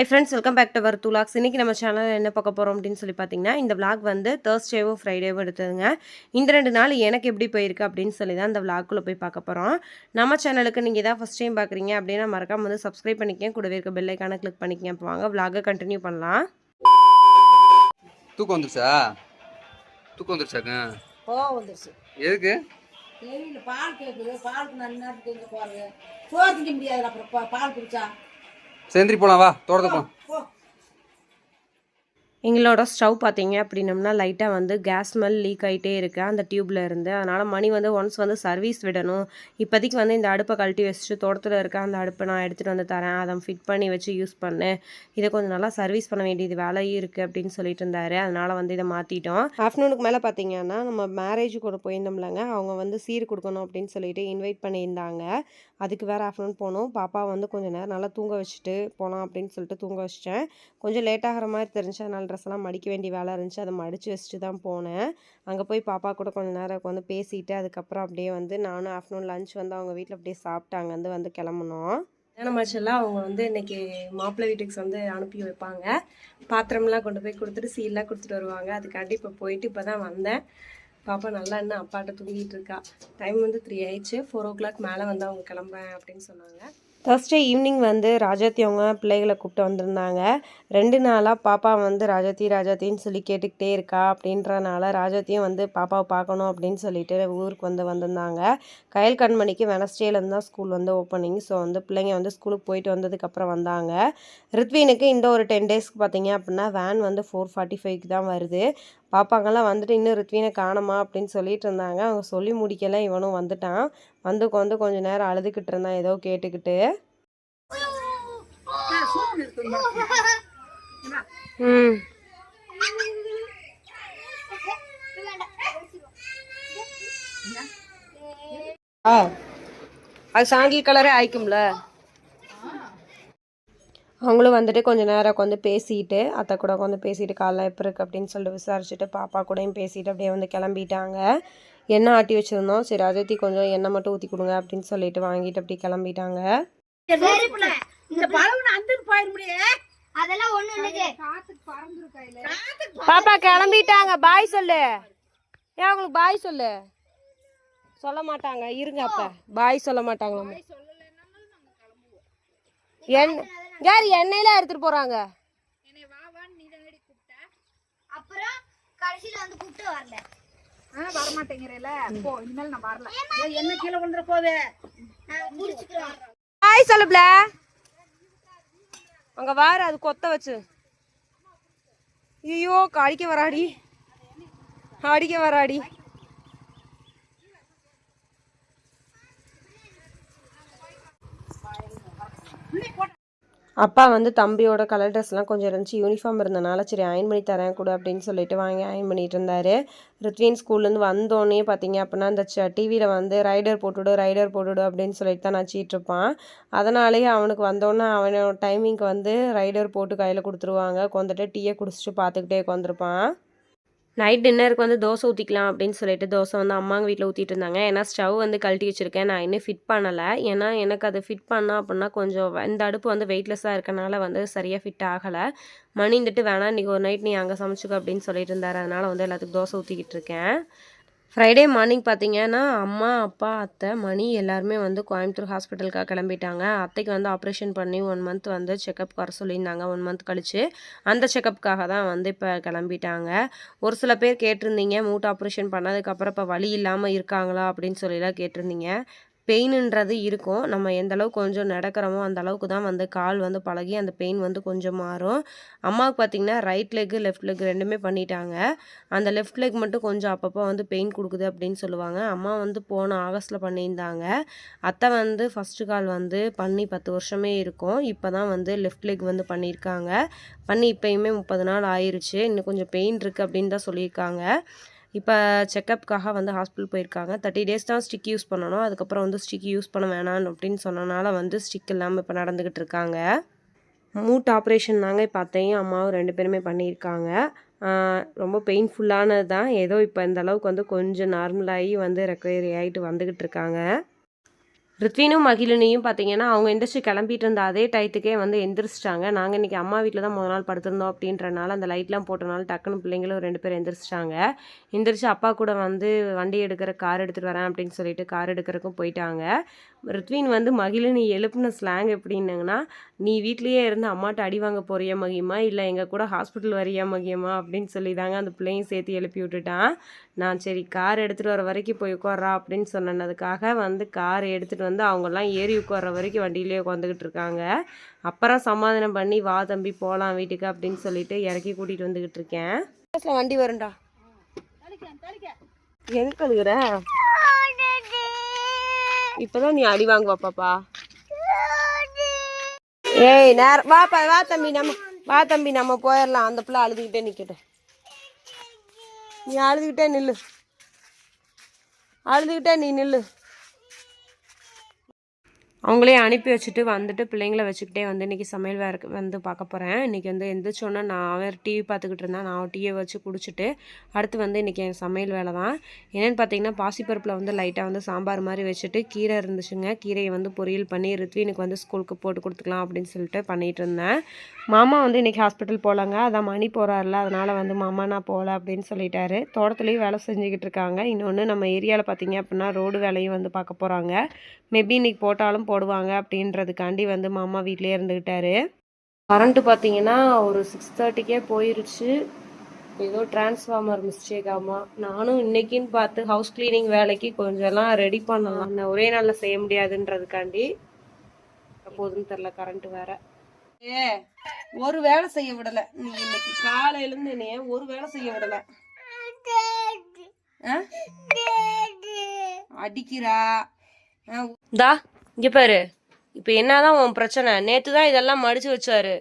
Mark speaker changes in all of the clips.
Speaker 1: Hi friends welcome back to our two logs இன்றைக்கி நம்ம சேனலில் என்ன பார்க்க போகிறோம் அப்படின்னு சொல்லி பார்த்தீங்கன்னா இந்த vlog வந்து தேர்ஸ்டேவும் ஃப்ரைடேவும் எடுத்ததுங்க. இந்த ரெண்டு நாள் எனக்கு எப்படி போயிருக்கு அப்படின்னு சொல்லி தான் இந்த vlogக்குள்ளே போய் பார்க்க போகிறோம் நம்ம சேனலுக்கு நீங்கள் தான் ஃபஸ்ட் டைம் பார்க்குறீங்க அப்படின்னா மறக்காம வந்து சப்ஸ்கிரைப் பண்ணிக்கங்க. கூடவே இருக்க பெல் ஐக்கானை கிளிக் பண்ணிக்கங்க. இப்போ வாங்க vlog கண்டினியூ பண்ணலாம்.
Speaker 2: தூக்கம் வந்துருச்சா? தூக்கம் வந்துருச்சாங்க?
Speaker 3: கோவம் வந்துருச்சு.
Speaker 2: எதுக்கு?
Speaker 3: பால் கேட்குது பாலுக்கு நல்ல நேரத்துக்கு எங்கே போகிறது சோறு திங்க முடியாது. அப்புறம் பால் குடிச்சா?
Speaker 2: செந்திரி போகலாம் வா தோட்டத்துக்கு
Speaker 1: எங்களோட ஸ்டவ் பார்த்தீங்க அப்படின்னம்னா லைட்டாக வந்து கேஸ் ஸ்மெல் லீக் ஆகிட்டே இருக்கு. அந்த டியூப்ல இருந்து. அதனால் மணி வந்து ஒன்ஸ் வந்து சர்வீஸ் விடணும். இப்போதைக்கு வந்து இந்த அடுப்பை கழட்டி வச்சுட்டு தோட்டத்தில் இருக்க அந்த அடுப்பை நான் எடுத்துகிட்டு வந்து தரேன். அதை ஃபிட் பண்ணி வச்சு யூஸ் பண்ணு. இதை கொஞ்சம் நல்லா சர்வீஸ் பண்ண வேண்டியது வேலையும் இருக்குது அப்படின்னு சொல்லிட்டு இருந்தாரு. அதனால் வந்து இதை மாற்றிட்டோம் ஆஃப்டர்நூனுக்கு மேலே பார்த்தீங்கன்னா நம்ம மேரேஜ் கூட போயிருந்தோம்லங்க. அவங்க வந்து சீர் கொடுக்கணும் அப்படின்னு சொல்லிட்டு இன்வைட் பண்ணியிருந்தாங்க. அதுக்கு வேறு ஆஃப்டர்நூன் போனோம். பாப்பா வந்து கொஞ்சம் நேரம் நல்லா தூங்க வச்சுட்டு போகலாம் அப்படின்னு சொல்லிட்டு தூங்க வச்சிட்டேன். கொஞ்சம் லேட் ஆகிற மாதிரி தெரிஞ்சு அதனால் ட்ரெஸ் எல்லாம் மடிக்க வேண்டிய வேலை இருந்துச்சு. அதை மடித்து வச்சுட்டு தான் போனேன். அங்கே போய் பாப்பா கூட கொஞ்சம் நேரம் உட்காந்து பேசிட்டு அதுக்கப்புறம் அப்படியே வந்து நானும் ஆஃப்டர்நூன் லஞ்ச் வந்து அவங்க வீட்டில் அப்படியே சாப்பிட்டாங்க வந்து வந்து கிளம்புனோம். கல்யாணமாச்செல்லாம் அவங்க வந்து இன்னைக்கு மாப்பிள்ளை வீட்டுக்கு வந்து அனுப்பி வைப்பாங்க. பாத்திரம்லாம் கொண்டு போய் கொடுத்துட்டு சீல்லாம் கொடுத்துட்டு வருவாங்க. அதுக்காண்டி இப்போ போயிட்டு இப்போ தான் வந்தேன். பாப்பா நல்லா என்ன அப்பாட்ட தூங்கிட்டு இருக்கா? டைம் வந்து த்ரீ ஆயிடுச்சு. ஃபோர் ஓ கிளாக் மேலே வந்து அவங்க கிளம்புறேன் அப்படின்னு சொன்னாங்க. Thursday ஈவினிங் வந்து ராஜாத்தி அவங்க பிள்ளைகளை கூப்பிட்டு வந்திருந்தாங்க. ரெண்டு நாளாக பாப்பா வந்து ராஜாத்தி ராஜாத்தின்னு சொல்லி கேட்டுக்கிட்டே இருக்கா. அப்படின்றனால ராஜாத்தியும் வந்து பாப்பாவை பார்க்கணும் அப்படின்னு சொல்லிட்டு ஊருக்கு வந்து வந்திருந்தாங்க. கயல் கண்மணிக்கு வெனஸ்டேலேருந்து தான் ஸ்கூல் வந்து ஓப்பனிங் ஸோ வந்து பிள்ளைங்க வந்து ஸ்கூலுக்கு போயிட்டு வந்ததுக்கப்புறம் வந்தாங்க. ரித்வினுக்கு இந்த ஒரு டென் டேஸ்க்கு பார்த்தீங்க அப்படின்னா வேன் வந்து ஃபோர் ஃபார்ட்டி ஃபைவ்க்கு தான் வருது. பாப்பாங்கெல்லாம் வந்துட்டு இன்னும் ரித்வினை காணுமா அப்படின்னு சொல்லிட்டு இருந்தாங்க. அவங்க சொல்லி முடிக்கலை இவனும் வந்துட்டான். வந்து உட்காந்து கொஞ்ச நேரம் அழுதுகிட்டு இருந்தான் ஏதோ கேட்டுக்கிட்டு. ம். ஆ. அது சாண்டில் கலரே ஆயிக்கும்ல. அவங்களும் வந்துட்டு கொஞ்ச நேரம் உட்காந்து பேசிட்டு அத்தை கூட உட்காந்து பேசிட்டு காலைல எப்போ இருக்கு அப்படின்னு சொல்லிட்டு விசாரிச்சுட்டு பாப்பா கூடயும் பேசிட்டு அப்படியே வந்து கிளம்பிட்டாங்க. எண்ணெய் ஆட்டி வச்சுருந்தோம்? சரி அஜயத்தி கொஞ்சம் எண்ணெய் மட்டும் ஊற்றி கொடுங்க அப்படின்னு சொல்லிட்டு வாங்கிட்டு அப்படியே கிளம்பிட்டாங்க. பாப்பா கிளம்பிட்டாங்க. பாய் சொல்லு. ஏன் அவங்களுக்கு பாய் சொல்லு? சொல்ல மாட்டாங்க. இருங்க அப்ப. பாய் சொல்ல மாட்டாங்க எண் யார் எண்ணெயில எடுத்துட்டு போறாங்க?
Speaker 4: அப்புறம் கடைசியில வந்து கூப்பிட்டு வரல.
Speaker 3: வர மாட்டேங்கிறேல போ இனிமேல் நான் வரல. ஏய், என்ன கீழே விழுந்துற போதே
Speaker 4: நான் குடிச்சுக்கிறோம்
Speaker 1: பாய் சொல்லுப்ல. அங்க வாரு அது கொத்த வச்சு. ஐயோ அடிக்க வராடி. அடிக்க வராடி. அப்பா வந்து தம்பியோட கலர் ட்ரெஸ்லாம் கொஞ்சம் இருந்துச்சு. யூனிஃபார்ம் இருந்தனால சரி அயன் பண்ணி தரேன் கூட அப்படின்னு சொல்லிட்டு வாங்கி அயன் பண்ணிட்டு இருந்தாரு. ரித்வின் ஸ்கூல்லேருந்து வந்தோடனே பார்த்தீங்க அப்படின்னா இந்த டிவியில் வந்து ரைடர் போட்டுவிடு ரைடர் போட்டுவிடு அப்படின்னு சொல்லிட்டு தான் நச்சிட்ருப்பான் அதனாலேயே அவனுக்கு வந்தோடனே அவனோட டைமிங்க்கு வந்து ரைடர் போட்டு கையில் கொடுத்துருவாங்க. கொண்டுட்டு டீயை குடிச்சிட்டு பார்த்துக்கிட்டே உட்காந்துருப்பான் நைட் டின்னருக்கு வந்து தோசை ஊற்றிக்கலாம் அப்படின்னு சொல்லிட்டு தோசை வந்து அம்மாங்க வீட்டில் ஊற்றிட்டு இருந்தாங்க ஏன்னா ஸ்டவ் வந்து கழட்டி வச்சுருக்கேன். நான் இன்னும் ஃபிட் பண்ணலை. ஏன்னா எனக்கு அது ஃபிட் பண்ணால் அப்படின்னா கொஞ்சம் வ- இந்த அடுப்பு வந்து வெயிட்லெஸ்ஸாக இருக்கனால வந்து சரியாக ஃபிட் ஆகலை. மணிந்துட்டு வேணாம் இன்றைக்கி ஒரு நைட் நீ அங்கே சமைச்சுக்கோ அப்படின்னு சொல்லிட்டு இருந்தார். அதனால் வந்து எல்லாத்துக்கும் தோசை ஊற்றிக்கிட்டு இருக்கேன் ஃப்ரைடே மார்னிங் பார்த்தீங்கன்னா அம்மா அப்பா அத்தை மணி எல்லாருமே வந்து கோயம்புத்தூர் ஹாஸ்பிட்டலுக்காக கிளம்பிட்டாங்க. அத்தைக்கு வந்து ஆப்ரேஷன் பண்ணி ஒன் மந்த் வந்து செக்கப் வர சொல்லியிருந்தாங்க. ஒன் மந்த் கழித்து அந்த செக்கப்புக்காக தான் வந்து இப்போ கிளம்பிட்டாங்க. ஒரு சில பேர் கேட்டிருந்தீங்க மூட் ஆப்ரேஷன் பண்ணதுக்கப்புறம் இப்போ வலி இல்லாமல் இருக்காங்களா அப்படின்னு சொல்லிலாம் கேட்டிருந்தீங்க. பெயினுன்றது இருக்கும். நம்ம எந்த அளவுக்கு கொஞ்சம் நடக்கிறோமோ அந்த அளவுக்கு தான் வந்து கால் வந்து பழகி அந்த பெயின் வந்து கொஞ்சம் மாறும். அம்மாவுக்கு பார்த்தீங்கன்னா ரைட் லெக்கு லெஃப்ட் லெக் ரெண்டுமே பண்ணிட்டாங்க. அந்த லெஃப்ட் லெக் மட்டும் கொஞ்சம் அப்பப்போ வந்து பெயின் கொடுக்குது அப்படின்னு சொல்லுவாங்க. அம்மா வந்து போன ஆகஸ்ட்டில் பண்ணியிருந்தாங்க. அத்தை வந்து ஃபஸ்ட்டு கால் வந்து பண்ணி பத்து வருஷமே இருக்கும். இப்போ தான் வந்து லெஃப்ட் லெக் வந்து பண்ணியிருக்காங்க. பண்ணி இப்போயுமே முப்பது நாள் ஆயிடுச்சு இன்னும் கொஞ்சம் பெயின் இருக்குது அப்படின்னு தான் சொல்லியிருக்காங்க. இப்போ செக்கப்புக்காக வந்து ஹாஸ்பிட்டல் போயிருக்காங்க. தேர்ட்டி டேஸ் தான் ஸ்டிக் யூஸ் பண்ணணும். அதுக்கப்புறம் வந்து ஸ்டிக் யூஸ் பண்ண வேணாம் அப்படின்னு சொன்னனால வந்து ஸ்டிக் இல்லாமல் இப்போ நடந்துக்கிட்டு இருக்காங்க. மூட் ஆப்ரேஷன் தாங்க இப்போ அத்தையும் அம்மாவும் ரெண்டு பேருமே பண்ணியிருக்காங்க. ரொம்ப பெயின்ஃபுல்லானது தான் ஏதோ இப்போ இந்த அளவுக்கு வந்து கொஞ்சம் நார்மலாகி வந்து ரெக்கவரி ஆகிட்டு வந்துக்கிட்டு இருக்காங்க. ரித்வினும் மகிழினியும் பார்த்தீங்கன்னா அவங்க எந்திரிச்சு கிளம்பிட்டு இருந்த அதே டயத்துக்கே வந்து எந்திரிச்சிட்டாங்க. நாங்கள் இன்றைக்கி அம்மா வீட்டில் தான் முதல் நாள் படுத்திருந்தோம் அப்படின்றனால அந்த லைட்லாம் போட்டனால டக்குன்னு பிள்ளைங்களும் ரெண்டு பேரும் எந்திரிச்சிட்டாங்க. எந்திரிச்சு அப்பா கூட வந்து வண்டி எடுக்கிற கார் எடுத்துகிட்டு வரேன் அப்படின்னு சொல்லிட்டு கார் எடுக்கிறக்கும் போயிட்டாங்க. ரித்வின் வந்து மகிழினி எழுப்புன ஸ்லாங் எப்படின்னாங்கன்னா நீ வீட்லேயே இருந்து அம்மாட்ட அடி வாங்க போறியா மகிமா? இல்லை எங்கள் கூட ஹாஸ்பிட்டல் வரியா மகிமா? அப்படின்னு சொல்லி தாங்க அந்த பிள்ளையும் சேர்த்து எழுப்பி விட்டுட்டான். நான் சரி கார் எடுத்துகிட்டு வர வரைக்கும் போய் உட்கார்றா அப்படின்னு சொன்னதுக்காக வந்து கார் எடுத்துகிட்டு வந்து அவங்கெல்லாம் ஏறி உட்கார்ற வரைக்கும் வண்டியிலே உட்காந்துக்கிட்டு இருக்காங்க. அப்புறம் சமாதானம் பண்ணி வா தம்பி போகலாம் வீட்டுக்கு அப்படின்னு சொல்லிட்டு இறக்கி கூட்டிகிட்டு வந்துக்கிட்டு இருக்கேன். வண்டி வரும்டா. எதுக்கு அழுகுற இப்பதான் நீ அடி வாங்குவா பாப்பா. ஏய் நேரம் வாப்பா வா தம்பி நம்ம வா தம்பி நம்ம போயிடலாம் அந்த பிள்ளை அழுதுகிட்டே நிக்கட்டும் நீ அழுதுகிட்டே நில்லு. அழுதுகிட்டே நீ நில்லு. அவங்களே அனுப்பி வச்சுட்டு வந்துட்டு பிள்ளைங்கள வச்சுக்கிட்டே வந்து இன்றைக்கி சமையல் வேறு வந்து பார்க்க போகிறேன் இன்றைக்கி வந்து எந்திரிச்சோன்னே நான் அவன் டிவி பார்த்துக்கிட்டு இருந்தேன். நான் டீயை வச்சு குடிச்சிட்டு அடுத்து வந்து இன்றைக்கி என் சமையல் வேலை தான். என்னென்னு பார்த்தீங்கன்னா பாசிப்பருப்பில் வந்து லைட்டாக வந்து சாம்பார் மாதிரி வச்சுட்டு கீரை இருந்துச்சுங்க. கீரையை வந்து பொரியல் பண்ணி ரித்வினுக்கு வந்து ஸ்கூலுக்கு போட்டு கொடுத்துக்கலாம் அப்படின்னு சொல்லிட்டு பண்ணிகிட்டு இருந்தேன். மாமா வந்து இன்றைக்கி ஹாஸ்பிட்டல் போகலாங்க. அதான் மணி போகிறாருல அதனால் வந்து மாமா நான் போகல அப்படின்னு சொல்லிட்டாரு. தோட்டத்துலேயும் வேலை செஞ்சுக்கிட்டு இருக்காங்க. இன்னொன்று நம்ம ஏரியாவில் பார்த்தீங்க அப்படின்னா ரோடு வேலையும் வந்து பார்க்க போகிறாங்க மேபி இன்னைக்கு போட்டாலும் போடுவாங்க அப்படின்றதுக்காண்டி வந்து மாமா வீட்டிலே இருந்துக்கிட்டாரு கரண்ட்டு பார்த்தீங்கன்னா ஒரு சிக்ஸ் தேர்ட்டிக்கே போயிருச்சு. ஏதோ டிரான்ஸ்ஃபார்மர் மிஸ்டேக் ஆமாம் நானும் இன்னைக்குன்னு பார்த்து ஹவுஸ் க்ளீனிங் வேலைக்கு கொஞ்சம்லாம் ரெடி பண்ணலாம். ஒரே நாளில் செய்ய முடியாதுன்றதுக்காண்டி. போதுன்னு தெரில கரண்ட்டு வேறு. ஏ ஒரு வேலை செய்ய விடல. நீ இன்னைக்கு காலையில இருந்து என்னைய ஒரு வேலை செய்ய விடல? அடிக்கிறா. தா இங்க பாரு. இப்போ என்னதான் உன் பிரச்சனை? நேத்து தான் இதெல்லாம் மடிச்சு வச்சாரு.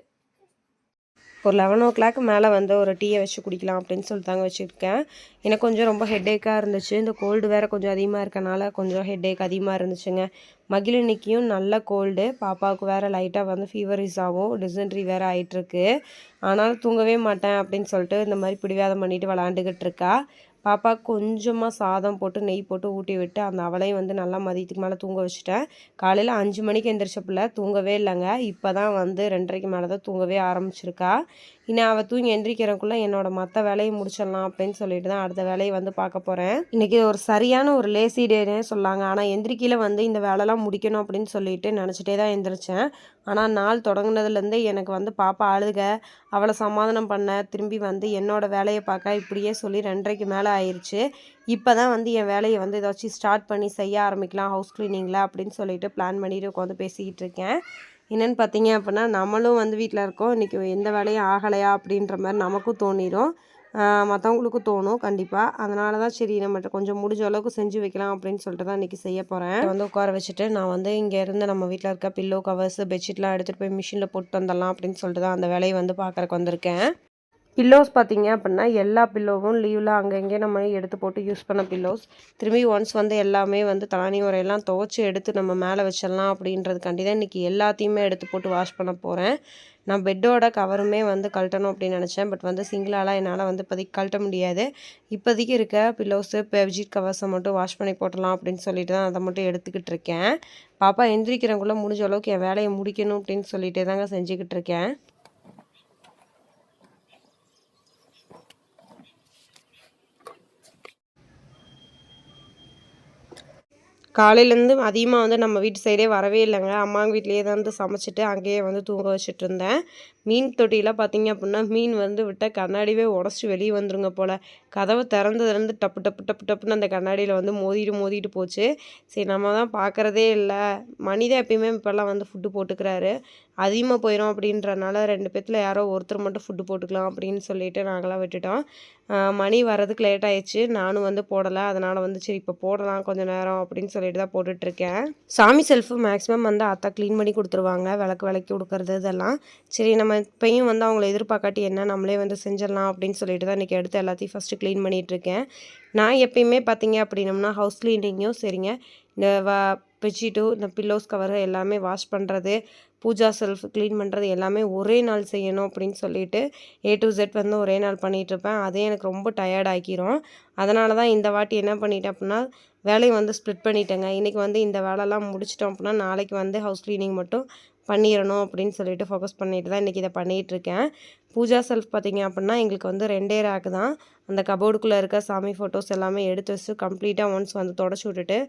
Speaker 1: ஒரு லெவன் ஓ கிளாக் மேலே வந்து ஒரு டீயை வச்சு குடிக்கலாம் அப்படின்னு சொல்லிட்டு தாங்க வச்சுருக்கேன். எனக்கு கொஞ்சம் ரொம்ப ஹெட்டேக்காக இருந்துச்சு. இந்த கோல்டு வேறு கொஞ்சம் அதிகமாக இருக்கனால கொஞ்சம் ஹெட்டேக் அதிகமாக இருந்துச்சுங்க. மகிழினிக்கும் நல்ல கோல்டு பாப்பாவுக்கு வேறு லைட்டாக வந்து ஃபீவரிஸ் ஆகும் டிசென்ட்ரி வேறு ஆயிட்டிருக்கு. ஆனாலும் தூங்கவே மாட்டேன் அப்படின்னு சொல்லிட்டு இந்த மாதிரி பிடிவாதம் பண்ணிட்டு விளாண்டுக்கிட்டு இருக்கா. பாப்பா கொஞ்சமாக சாதம் போட்டு நெய் போட்டு ஊட்டி விட்டு அந்த அவளையும் வந்து நல்லா மதியத்துக்கு மேலே தூங்க வச்சுட்டேன். காலையில் அஞ்சு மணிக்கு எந்திரிச்ச பிள்ளை தூங்கவே இல்லைங்க. இப்போ தான் வந்து ரெண்டரைக்கு மேலே தான் தூங்கவே ஆரம்பிச்சிருக்கா. இனி அவள் தூங்கி எந்திரிக்கிறக்குள்ளே என்னோட மற்ற வேலையை முடிச்சிடலாம் அப்படின்னு சொல்லிட்டு தான் அடுத்த வேலையை வந்து பார்க்க போகிறேன் இன்றைக்கி ஒரு சரியான ஒரு லேசி டேனே சொல்லாங்க. ஆனால் எந்திரிக்கையில் வந்து இந்த வேலைலாம் முடிக்கணும் அப்படின்னு சொல்லிட்டு நினச்சிட்டே தான் எந்திரிச்சேன். ஆனால் நாள் தொடங்கினதுலேருந்தே எனக்கு வந்து பாப்பா அழுக அவளை சமாதானம் பண்ண திரும்பி வந்து என்னோட வேலையை பார்க்க இப்படியே சொல்லி ரெண்டரைக்கு மேலே ஆயிடுச்சு இப்போ தான் வந்து என் வேலையை வந்து ஏதாச்சும் ஸ்டார்ட் பண்ணி செய்ய ஆரம்பிக்கலாம் ஹவுஸ் க்ளீனிங்கில் அப்படின்னு சொல்லிட்டு பிளான் பண்ணிட்டு உட்காந்து பேசிக்கிட்டு இருக்கேன். என்னென்னு பார்த்தீங்க அப்படின்னா நம்மளும் வந்து வீட்டில் இருக்கோம். இன்றைக்கி எந்த வேலையும் ஆகலையா அப்படின்ற மாதிரி நமக்கும் தோணிடும் மற்றவங்களுக்கும் தோணும் கண்டிப்பாக அதனால தான் சரி நம்மகிட்ட கொஞ்சம் முடிஞ்ச அளவுக்கு செஞ்சு வைக்கலாம் அப்படின்னு சொல்லிட்டு தான் இன்றைக்கி செய்ய போகிறேன் வந்து உட்கார வச்சுட்டு நான் வந்து இங்கே இருந்து நம்ம வீட்டில் இருக்க பில்லோ கவர்ஸ் பெட்ஷீட்லாம் எடுத்துகிட்டு போய் மிஷினில் போட்டு வந்துடலாம் அப்படின்னு சொல்லிட்டு தான் அந்த வேலையை வந்து பார்க்குறக்கு வந்திருக்கேன். பில்லோஸ் பார்த்தீங்க அப்படின்னா எல்லா பில்லோவும் லீவில் அங்கங்கே நம்ம எடுத்து போட்டு யூஸ் பண்ண பில்லோஸ் திரும்பி ஒன்ஸ் வந்து எல்லாமே வந்து தலானி உரையெல்லாம் துவைச்சி எடுத்து நம்ம மேலே வச்சிடலாம் அப்படின்றதுக்காண்டி தான் இன்றைக்கி எல்லாத்தையுமே எடுத்து போட்டு வாஷ் பண்ண போகிறேன் நான் பெட்டோட கவருமே வந்து கழட்டணும் அப்படின்னு நினச்சேன். பட் வந்து சிங்கிளாலாம் என்னால் வந்து இப்போதைக்கு கழட்ட முடியாது. இப்போதைக்கு இருக்க பில்லோஸு பெட்ஷீட் கவர்ஸை மட்டும் வாஷ் பண்ணி போட்டலாம் அப்படின்னு சொல்லிட்டு தான் அதை மட்டும் எடுத்துக்கிட்டு இருக்கேன். பாப்பா எந்திரிக்கிறவங்களும் முடிஞ்ச அளவுக்கு என் வேலையை முடிக்கணும் அப்படின்னு சொல்லிகிட்டே தாங்க செஞ்சுக்கிட்டு இருக்கேன். காலையிலேருந்து அதிகமாக வந்து நம்ம வீட்டு சைடே வரவே இல்லைங்க. அம்மாங்க வீட்லேயே தான் வந்து சமைச்சிட்டு அங்கேயே வந்து தூங்க வச்சுட்டு இருந்தேன். மீன் தொட்டியில் பார்த்தீங்க அப்படின்னா மீன் வந்து விட்டால் கண்ணாடியே உடச்சி வெளியே வந்துருங்க போல். கதவை திறந்ததுலேருந்து டப்பு டப்பு டப்பு டப்புன்னு அந்த கண்ணாடியில் வந்து மோதிட்டு மோதிட்டு போச்சு. சரி நம்ம தான் பார்க்குறதே இல்லை. மனிதன் எப்பயுமே இப்போல்லாம் வந்து ஃபுட்டு போட்டுக்கிறாரு. அதிகமாக போயிடும் அப்படின்றனால ரெண்டு பேத்தில் யாரோ ஒருத்தர் மட்டும் ஃபுட்டு போட்டுக்கலாம் அப்படின்னு சொல்லிட்டு நாங்களாம் விட்டுட்டோம். மணி வர்றதுக்கு லேட் ஆயிடுச்சு. நானும் வந்து போடலை. அதனால் வந்து சரி இப்போ போடலாம் கொஞ்சம் நேரம் அப்படின்னு சொல்லிட்டு தான் போட்டுட்ருக்கேன். சாமி செல்ஃபு மேக்ஸிமம் வந்து அத்தா க்ளீன் பண்ணி கொடுத்துருவாங்க. விளக்கு விளக்கி கொடுக்கறது இதெல்லாம். சரி நம்ம இப்போயும் வந்து அவங்கள எதிர்பார்க்காட்டி என்ன நம்மளே வந்து செஞ்சிடலாம் அப்படின்னு சொல்லிட்டு தான் இன்றைக்கி எடுத்து எல்லாத்தையும் ஃபஸ்ட்டு க்ளீன் பண்ணிகிட்ருக்கேன் நான் எப்பயுமே பார்த்தீங்க அப்படின்னம்னா ஹவுஸ் க்ளீனிங்கும் சரிங்க. இந்த வ பெட்ஷீட்டு இந்த பில்லோஸ் கவர் எல்லாமே வாஷ் பண்ணுறது பூஜா செல்ஃப் க்ளீன் பண்ணுறது எல்லாமே ஒரே நாள் செய்யணும் அப்படின்னு சொல்லிட்டு ஏ டு ஜெட் வந்து ஒரே நாள் பண்ணிகிட்ருப்பேன் அதே எனக்கு ரொம்ப டயர்ட் ஆக்கிரும். அதனால தான் இந்த வாட்டி என்ன பண்ணிட்டேன் அப்படின்னா வேலையை வந்து ஸ்ப்ளிட் பண்ணிட்டேங்க. இன்றைக்கி வந்து இந்த வேலைலாம் முடிச்சிட்டோம் அப்படின்னா நாளைக்கு வந்து ஹவுஸ் க்ளீனிங் மட்டும் பண்ணிடணும் அப்படின்னு சொல்லிட்டு ஃபோக்கஸ் பண்ணிட்டு தான் இன்றைக்கி இதை பண்ணிகிட்டு இருக்கேன் பூஜா செல்ஃப் பார்த்தீங்க அப்படின்னா எங்களுக்கு வந்து ரெண்டே ரேக்கு தான். அந்த கபோர்டுக்குள்ளே இருக்க சாமி ஃபோட்டோஸ் எல்லாமே எடுத்து வச்சு கம்ப்ளீட்டாக ஒன்ஸ் வந்து தொடச்சி விட்டுட்டு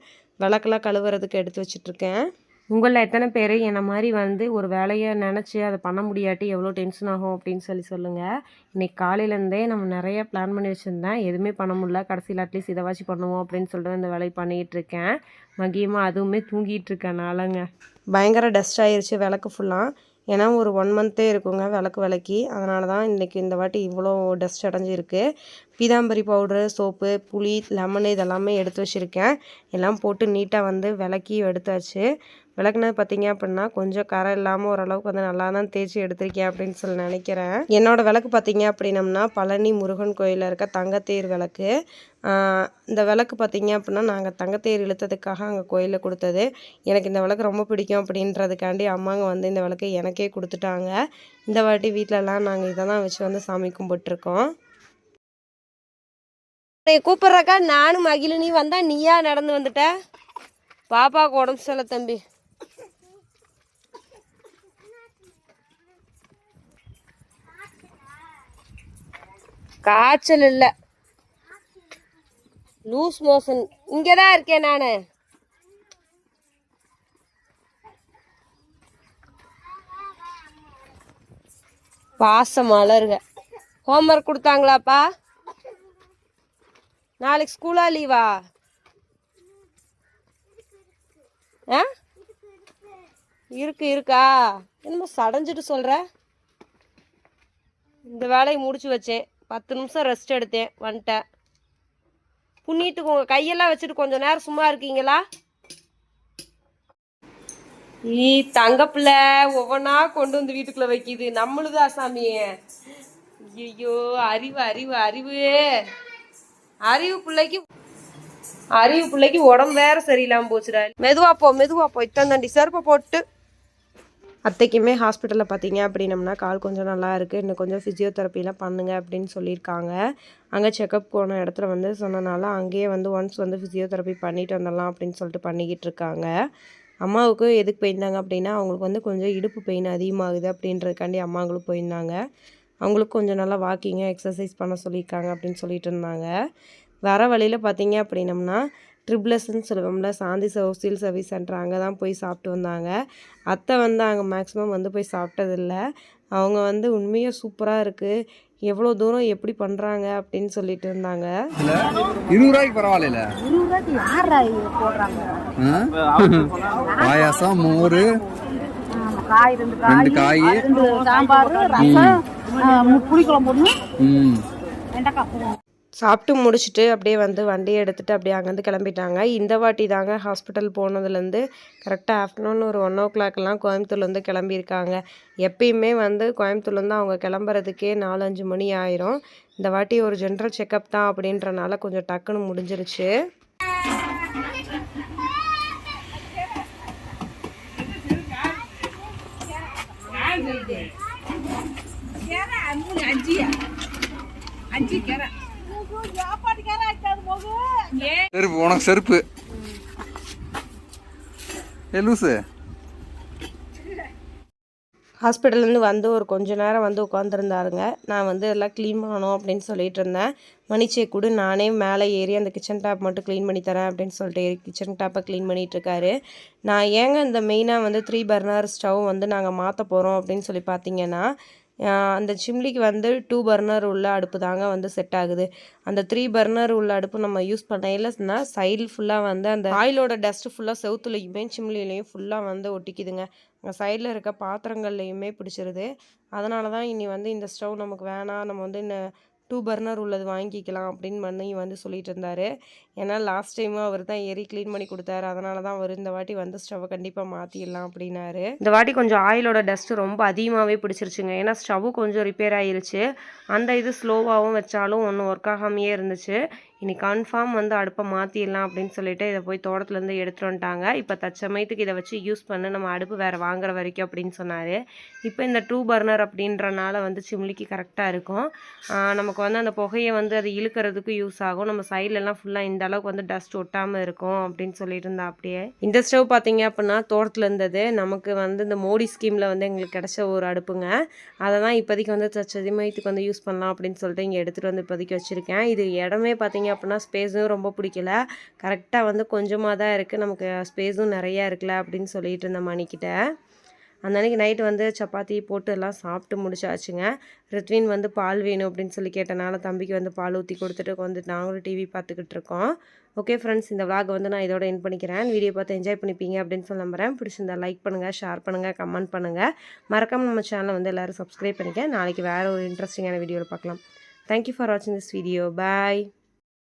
Speaker 1: விளக்கெல்லாம் கழுவுறதுக்கு எடுத்து வச்சிட்ருக்கேன் உங்களில் எத்தனை பேர் என்னை மாதிரி வந்து ஒரு வேலையை நினச்சி அதை பண்ண முடியாட்டி எவ்வளோ டென்ஷன் ஆகும் அப்படின்னு சொல்லி சொல்லுங்கள் இன்றைக்கி காலையிலேருந்தே நம்ம நிறைய பிளான் பண்ணி வச்சுருந்தேன். எதுவுமே பண்ண முடியல. கடைசியில் அட்லீஸ்ட் இதை வச்சு பண்ணுவோம் அப்படின்னு சொல்லிட்டு இந்த வேலையை பண்ணிகிட்டு இருக்கேன் மகியமாக அதுவுமே தூங்கிட்டு இருக்கேனாலங்க பயங்கர டஸ்ட் ஆயிடுச்சு விளக்கு ஃபுல்லாக ஏன்னா ஒரு ஒன் மந்த்தே இருக்குங்க விளக்கு விளக்கி. அதனால தான் இன்றைக்கி இந்த வாட்டி இவ்வளோ டஸ்ட் அடைஞ்சிருக்கு. பீதாம்பரி பவுட்ரு சோப்பு புளி லெமன் இதெல்லாமே எடுத்து வச்சுருக்கேன். எல்லாம் போட்டு நீட்டாக வந்து விளக்கி எடுத்தாச்சு. விளக்குனது பார்த்தீங்க அப்படின்னா கொஞ்சம் கரை இல்லாமல் ஓரளவுக்கு வந்து நல்லா தான் தேய்ச்சி எடுத்திருக்கேன் அப்படின்னு சொல்லி நினைக்கிறேன். என்னோடய விளக்கு பார்த்தீங்க அப்படின்னம்னா பழனி முருகன் கோயிலில் இருக்க தங்கத்தேர் விளக்கு. இந்த விளக்கு பார்த்தீங்க அப்படின்னா நாங்கள் தங்கத்தேர் இழுத்ததுக்காக அங்கே கோயிலில் கொடுத்தது. எனக்கு இந்த விளக்கு ரொம்ப பிடிக்கும் அப்படின்றதுக்காண்டி அம்மாங்க வந்து இந்த விளக்கு எனக்கே கொடுத்துட்டாங்க. இந்த வாட்டி வீட்டிலலாம் நாங்கள் இதை தான் வச்சு வந்து சாமி கும்பிட்டுருக்கோம். கூப்பிட்றக்கா? நானும் மகிழினி வந்தா நீயா நடந்து வந்துட்ட? பாப்பாவுக்கு உடம்பு சொல்ல தம்பி. காய்ச்சல் இல்லை. லூஸ் மோஷன் இங்கே தான் இருக்கேன் நான். பாசம் மலருங்க ஹோம்ஒர்க் கொடுத்தாங்களாப்பா? நாளைக்கு ஸ்கூலா லீவா ஆ? இருக்கு இருக்கா? என்னமோ சடைஞ்சிட்டு சொல்கிற இந்த வேலையை முடிச்சு வச்சேன். பத்து நிமிஷம் ரெஸ்ட் எடுத்தேன் வந்துட்டேன். புண்ணியத்துக்கு உங்கள் கையெல்லாம் வச்சுட்டு கொஞ்சம் நேரம் சும்மா இருக்கீங்களா? ஈ தங்க பிள்ளை ஒவ்வொன்றா கொண்டு வந்து வீட்டுக்குள்ள வைக்கிது. நம்மளுதா சாமி ஐயோ அறிவு அறிவு அறிவு. அறிவு பிள்ளைக்கு அறிவு பிள்ளைக்கு உடம்பு வேற சரியில்லாமல் போச்சுடா. மெதுவா போ மெதுவா போ. இத்தனை தண்டி செருப்பை போட்டு. அத்தைக்குமே ஹாஸ்பிட்டலில் பார்த்தீங்க அப்படின்னம்னா கால் கொஞ்சம் நல்லா இருக்குது இன்னும் கொஞ்சம் ஃபிசியோதெரப்பிலாம் பண்ணுங்க அப்படின்னு சொல்லியிருக்காங்க. அங்கே செக்கப் போன இடத்துல வந்து சொன்னனால அங்கேயே வந்து ஒன்ஸ் வந்து ஃபிசியோதெரப்பி பண்ணிட்டு வந்துடலாம் அப்படின்னு சொல்லிட்டு பண்ணிக்கிட்டு இருக்காங்க. அம்மாவுக்கு எதுக்கு போயிருந்தாங்க அப்படின்னா அவங்களுக்கு வந்து கொஞ்சம் இடுப்பு பெயின் அதிகமாகுது அப்படின்றதுக்காண்டி அம்மாங்களும் போயிருந்தாங்க. அவங்களுக்கு கொஞ்சம் நல்லா வாக்கிங்க எக்ஸசைஸ் பண்ண சொல்லியிருக்காங்க அப்படின்னு சொல்லிட்டு இருந்தாங்க. வர வழியில் பார்த்தீங்க அப்படின்னம்னா ட்ரிப்ளஸ்ன்னு சொல்லுவோம்ல சாந்தி சோசியல் சர்வீஸ் சென்டர் அங்கே தான் போய் சாப்பிட்டு வந்தாங்க. அத்தை வந்து அங்கே மேக்ஸிமம் வந்து போய் சாப்பிட்டதில்ல. அவங்க வந்து உண்மையாக சூப்பராக இருக்குது எவ்வளோ தூரம் எப்படி பண்ணுறாங்க அப்படின்னு சொல்லிட்டு இருந்தாங்க.
Speaker 2: இல்ல இருபது ரூபாய்க்கு பரவாயில்ல பாயாசம் மோர்
Speaker 3: காய் ரெண்டு
Speaker 2: காய்
Speaker 3: ரெண்டு சாம்பார் ரசம் புளிக்குழம்பு வெண்டைக்காய்
Speaker 1: சாப்பிட்டு முடிச்சுட்டு அப்படியே வந்து வண்டியை எடுத்துகிட்டு அப்படியே அங்கேருந்து கிளம்பிட்டாங்க. இந்த வாட்டி தாங்க ஹாஸ்பிட்டல் போனதுலேருந்து கரெக்டாக ஆஃப்டர்நூன் ஒரு ஒன் ஓ கிளாக்லாம் கோயம்புத்தூர்லேருந்து கிளம்பியிருக்காங்க. எப்பயுமே வந்து கோயம்புத்தூர்லேருந்து அவங்க கிளம்புறதுக்கே நாலஞ்சு மணி ஆயிரும். இந்த வாட்டி ஒரு ஜென்ரல் செக்கப் தான் அப்படின்றனால கொஞ்சம் டக்குன்னு முடிஞ்சிருச்சு.
Speaker 2: செருப்பு உனக்கு செருப்பு. ஏ லூசு.
Speaker 1: ஹாஸ்பிட்டல்லேருந்து வந்து ஒரு கொஞ்ச நேரம் வந்து உட்காந்துருந்தாருங்க நான் வந்து எல்லாம் க்ளீன் பண்ணணும் அப்படின்னு சொல்லிட்டு இருந்தேன். மணிச்சே கூட நானே மேலே ஏறி அந்த கிச்சன் டாப் மட்டும் க்ளீன் பண்ணி தரேன் அப்படின்னு சொல்லிட்டு கிச்சன் டாப்பை க்ளீன் பண்ணிகிட்ருக்காரு நான் ஏங்க இந்த மெயினாக வந்து த்ரீ பர்னர் ஸ்டவ் வந்து நாங்கள் மாற்ற போகிறோம் அப்படின்னு சொல்லி பார்த்தீங்கன்னா அந்த சிம்லிக்கு வந்து டூ பர்னர் உள்ள அடுப்பு தாங்க வந்து செட் ஆகுது. அந்த த்ரீ பர்னர் உள்ள அடுப்பு நம்ம யூஸ் பண்ணையிலனா சைடு ஃபுல்லாக வந்து அந்த ஆயிலோட டஸ்ட்டு ஃபுல்லாக செவுத்துலையுமே சிம்லிலையும் ஃபுல்லாக வந்து ஒட்டிக்குதுங்க. அங்கே சைடில் இருக்க பாத்திரங்கள்லையுமே பிடிச்சிருது. அதனால தான் இனி வந்து இந்த ஸ்டவ் நமக்கு வேணாம் நம்ம வந்து இந்த டூ பர்னர் உள்ளது வாங்கிக்கலாம் அப்படின்னு பண்ணி வந்து சொல்லிட்டு இருந்தாரு. ஏன்னா லாஸ்ட் டைமும் அவர் தான் ஏறி க்ளீன் பண்ணி கொடுத்தாரு. அதனால தான் அவர் இந்த வாட்டி வந்து ஸ்டவ்வை கண்டிப்பாக மாற்றிடலாம் அப்படின்னாரு. இந்த வாட்டி கொஞ்சம் ஆயிலோட டஸ்ட்டு ரொம்ப அதிகமாகவே பிடிச்சிருச்சுங்க. ஏன்னா ஸ்டவ் கொஞ்சம் ரிப்பேர் ஆயிருச்சு. அந்த இது ஸ்லோவாகவும் வச்சாலும் ஒன்றும் ஒர்க் ஆகாமையே இருந்துச்சு. இனி கன்ஃபார்ம் வந்து அடுப்பை மாற்றிடலாம் அப்படின்னு சொல்லிட்டு இதை போய் தோட்டத்துலேருந்து எடுத்துகிட்டு வந்துட்டாங்க. இப்போ தச்சமயத்துக்கு இதை வச்சு யூஸ் பண்ணு நம்ம அடுப்பு வேறு வாங்குற வரைக்கும் அப்படின்னு சொன்னார். இப்போ இந்த டூ பர்னர் அப்படின்றனால வந்து சிம்லிக்கு கரெக்டாக இருக்கும். நமக்கு வந்து அந்த புகையை வந்து அது இழுக்கிறதுக்கு யூஸ் ஆகும். நம்ம சைட்லலாம் ஃபுல்லாக இந்த அளவுக்கு வந்து டஸ்ட் ஒட்டாமல் இருக்கும் அப்படின்னு சொல்லிட்டு இருந்தா அப்படியே. இந்த ஸ்டவ் பார்த்தீங்க அப்படின்னா தோட்டத்தில் இருந்தது. நமக்கு வந்து இந்த மோடி ஸ்கீமில் வந்து எங்களுக்கு கிடைச்ச ஒரு அடுப்புங்க. அதை தான் இப்போதைக்கு வந்து தச்சதிமயத்துக்கு வந்து யூஸ் பண்ணலாம் அப்படின்னு சொல்லிட்டு இங்கே எடுத்துகிட்டு வந்து இப்போதைக்கு வச்சுருக்கேன். இது இடமே பார்த்தீங்க அப்படின்னா ஸ்பேஸும் ரொம்ப பிடிக்கல. கரெக்டாக வந்து கொஞ்சமாக தான் இருக்குது நமக்கு ஸ்பேஸும் நிறையா இருக்குல்ல அப்படின்னு சொல்லிட்டு இருந்த மணிக்கிட்ட. அந்த அன்னைக்கு நைட்டு வந்து சப்பாத்தி போட்டு எல்லாம் சாப்பிட்டு முடிச்சாச்சுங்க. ரித்வின் வந்து பால் வேணும் அப்படின்னு சொல்லி கேட்டனால தம்பிக்கு வந்து பால் ஊற்றி கொடுத்துட்டு வந்து நாங்களும் டிவி பார்த்துக்கிட்டு இருக்கோம். ஓகே ஃப்ரெண்ட்ஸ் இந்த விளாக் வந்து நான் இதோட என் பண்ணிக்கிறேன். வீடியோ பார்த்து என்ஜாய் பண்ணிப்பீங்க அப்படின்னு சொல்லி நம்புறேன். பிடிச்சிருந்தா லைக் பண்ணுங்கள் ஷேர் பண்ணுங்கள் கமெண்ட் பண்ணுங்கள் மறக்காமல் நம்ம சேனலை வந்து எல்லோரும் சப்ஸ்கிரைப் பண்ணிக்க. நாளைக்கு வேறு ஒரு இன்ட்ரெஸ்டிங்கான வீடியோவில் பார்க்கலாம். தேங்க்யூ ஃபார் வாட்சிங் திஸ் வீடியோ பாய்